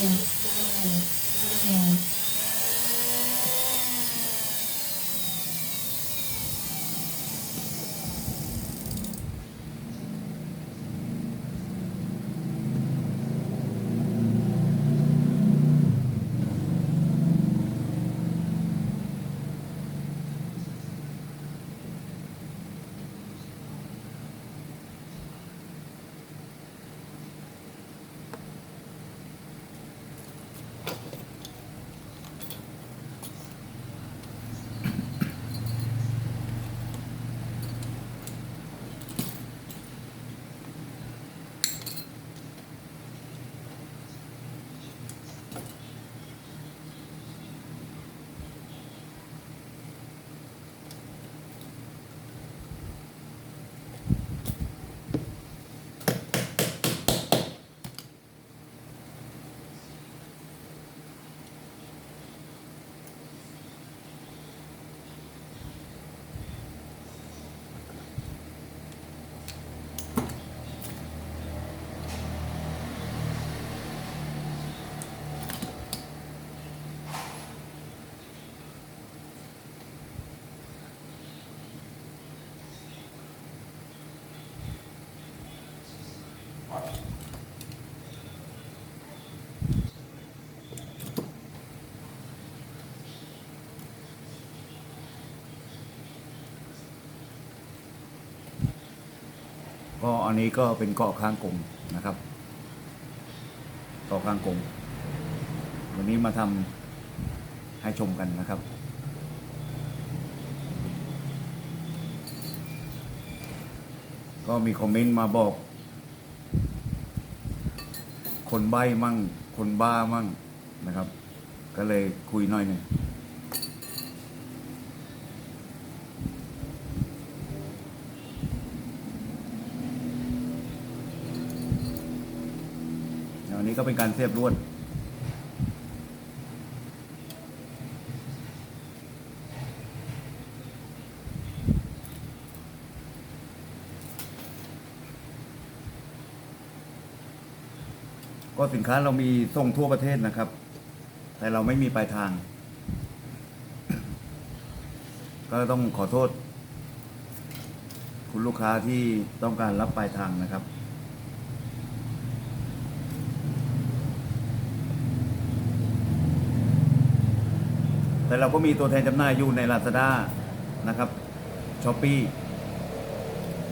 ก็ อันนี้ก็เป็นเกาะข้างกงนะครับเกาะข้างกงวันนี้มาทำให้ชมกันนะครับ ก็มีคอมเมนต์มาบอก คนใบ้มั่ง คนบ้ามั่งนะครับ ก็เลยคุยหน่อยหนึ่ง อันนี้ก็เป็นการเสียบลวด ก็สินค้าเรามีส่งทั่วประเทศนะครับ แต่เราไม่มีปลายทาง ก็ต้องขอโทษ คุณลูกค้าที่ต้องการรับปลายทางนะครับ แต่เราก็มีตัวแทนจำหน่ายอยู่ใน Lazada นะครับช้อปปี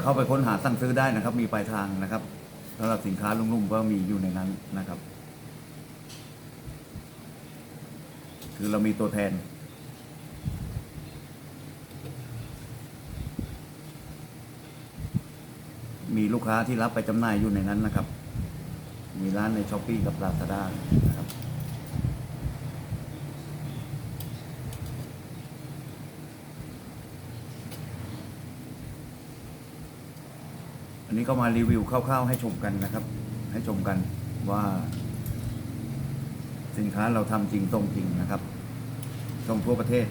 เข้าไปค้นหาสั่งซื้อได้นะครับ มีปลายทางนะครับสำหรับสินค้าลุ่มๆก็มีอยู่ในนั้นนะครับ คือเรามีตัวแทน มีลูกค้าที่รับไปจำหน่ายอยู่ในนั้นนะครับ มีร้านในช้อปปีกับ Lazada นะครับ อั นนี้ก็มารีวิวคร่าวๆให้ชมกันนะครับ ให้ชมกันว่า สินค้าเราทำจริงตรงจริงนะครับตรงทั่วประเทศ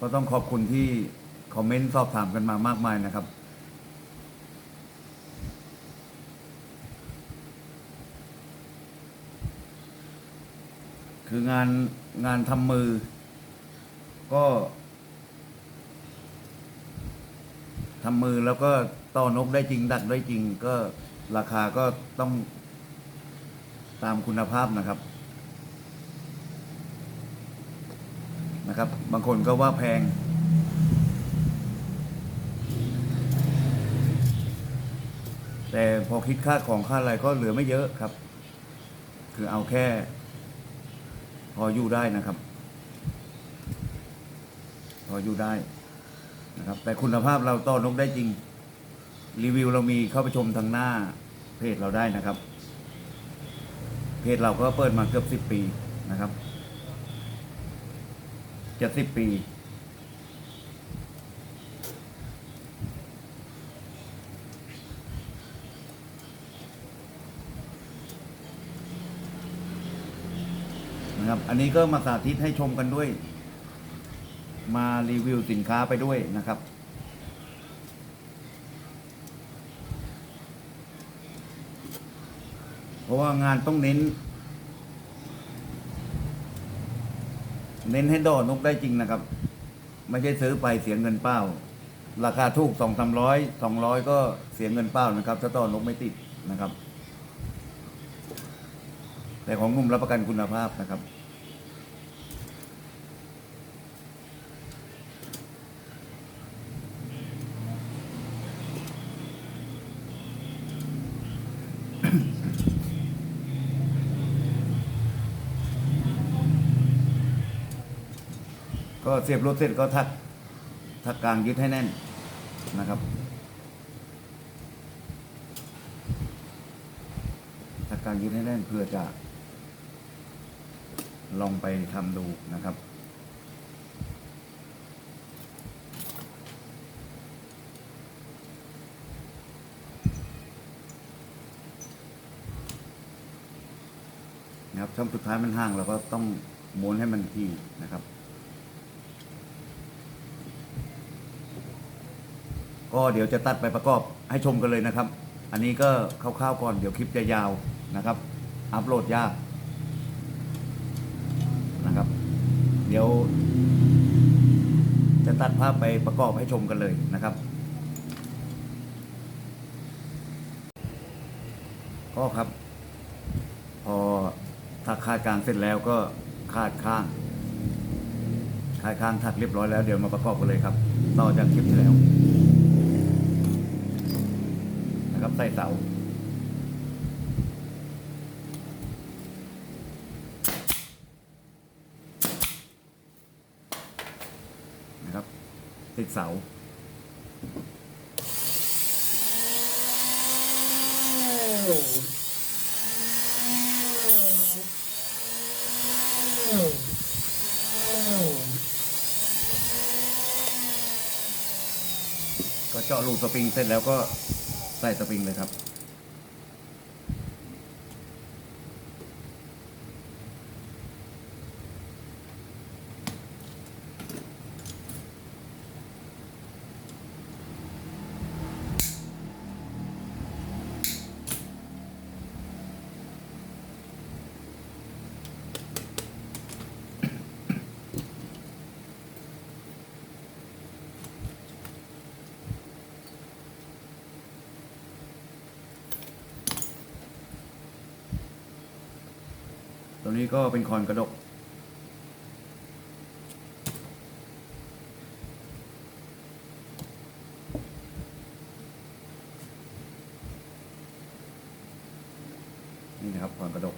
ก็ต้องขอบคุณที่คอมเมนต์สอบถามกันมามากมายนะครับ คืองานงานทำมือ ก็ทำมือแล้วก็ต่อนกได้จริง ดักได้จริง ก็ราคาก็ต้องตามคุณภาพนะครับ นะครับ บางคนก็ว่าแพง แต่พอคิดค่าของค่าอะไรก็เหลือไม่เยอะครับ คือเอาแค่ พออยู่ได้นะครับ พออยู่ได้นะครับ แต่คุณภาพเราต้อนกได้จริง รีวิวเรามีเข้าไปชมทางหน้าเพจเราได้นะครับ เพจเราก็เปิดมาเกือบสิบปีนะครับ จะสิบปี นะครับ อันนี้ก็มาสาธิตให้ชมกันด้วย มารีวิวสินค้าไปด้วยนะครับเพราะว่างานต้องเน้น เน้นให้ดอนกได้จริงนะครับ ไม่ใช่ซื้อไปเสียเงินเป้า ราคาถูกสองสามร้อยสองร้อยก็เสียเงินเป้านะครับ ถ้าต่อนกไม่ติดนะครับ แต่ของงุ่มรับประกันคุณภาพนะครับ ก็เสียบรถเสร็จก็ทักทักกลางยึดให้แน่นนะครับทักกลางยึดให้แน่นเพื่อจะลองไปทำดูนะครับนะครับช่องสุดท้ายมันห่างเราก็ต้องม้วนให้มันที่นะครับ ก็เดี๋ยวจะตัดไปประกอบให้ชมกันเลยนะครับ อันนี้ก็คร่าวๆก่อนเดี๋ยวคลิปจะยาวนะครับ อัปโหลดยากนะครับ เดี๋ยว จะตัดภาพไปประกอบให้ชมกันเลยนะครับ ก็ครับ พอถักคาดกลางเสร็จแล้วก็คาดข้างคาดข้างถักเรียบร้อยแล้วเดี๋ยวมาประกอบกันเลยครับ ต่อจากคลิปที่แล้ว นะ ครับใส่เสานะครับ ติดเสาก็เจาะรูสปริงเสร็จแล้วก็ ใส่สปริงเลยครับ ตัวนี้ก็เป็นคอนกระดก นี่นะครับคอนกระดก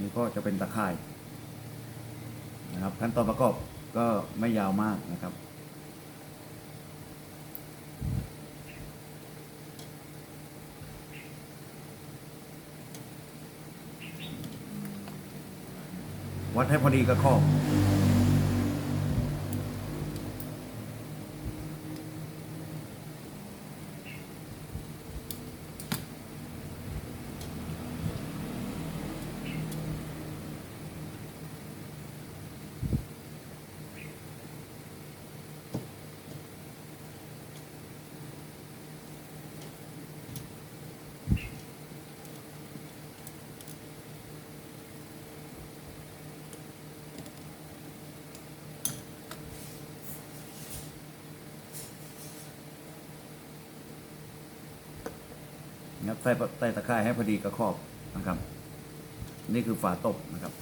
นี่ก็จะเป็นตะข่ายนะครับขั้นตอนประกอบก็ไม่ยาวมากนะครับ วัดให้พอดีกับข้อ ใส่ใส่ตะไคร้ให้พอดีกระขอบนะครับ นี่คือฝาตบนะครับ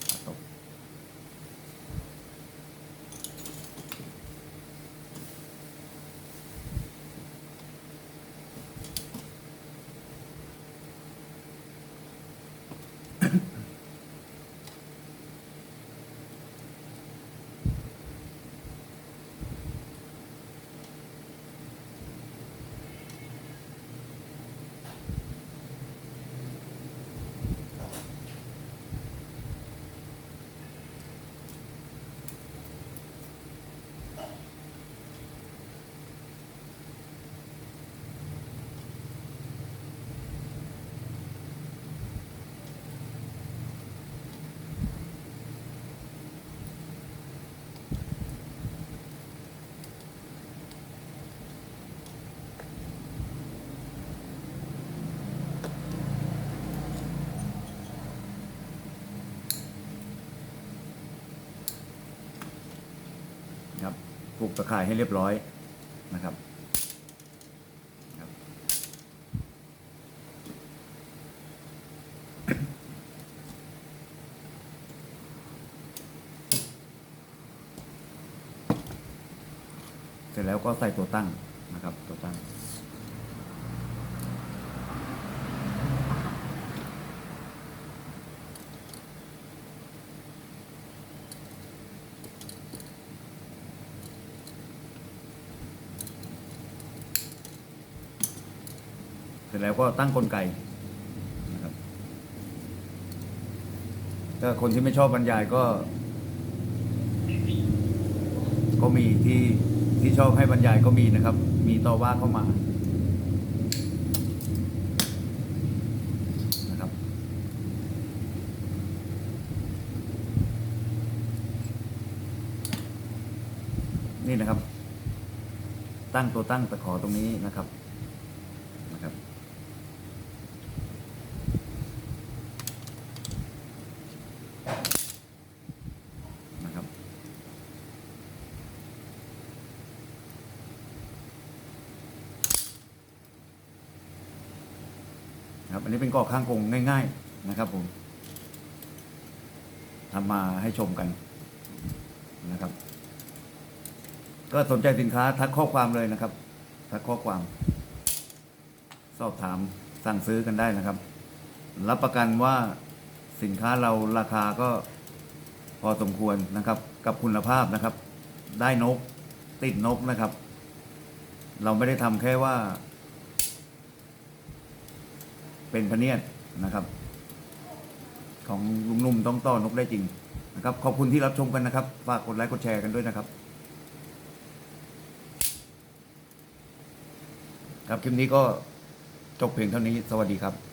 ผูกตะข่ายให้เรียบร้อยนะครับครับเสร็จแล้วก็ใส่ตัวตั้งนะครับตัวตั้ง แล้วก็ตั้งกลไกนะครับถ้าคนที่ไม่ชอบบรรยายก็ ก็มีที่ที่ชอบให้บรรยายก็มีนะครับ มีต่อว่าเข้ามานะครับ นี่นะครับ ตั้งตัวตั้งตะขอตรงนี้นะครับนะครับ นะครับ ครับอันนี้เป็นก่อข้างกงง่าย ๆนะครับผมทำมาให้ชมกันนะครับ ก็สนใจสินค้าทักข้อความเลยนะครับ ทักข้อความ สอบถามสั่งซื้อกันได้นะครับ รับประกันว่าสินค้าเราราคาก็พอสมควรนะครับ กับคุณภาพนะครับ ได้นกติดนกนะครับ เราไม่ได้ทำแค่ว่า เป็นพะเนียดนะครับ ของลุงนุ่มต้องต้อนกได้จริงนะครับ ขอบคุณที่รับชมกันนะครับฝากกดไลค์กดแชร์กันด้วยนะครับ ครับคลิปนี้ก็จบเพียงเท่านี้สวัสดีครับ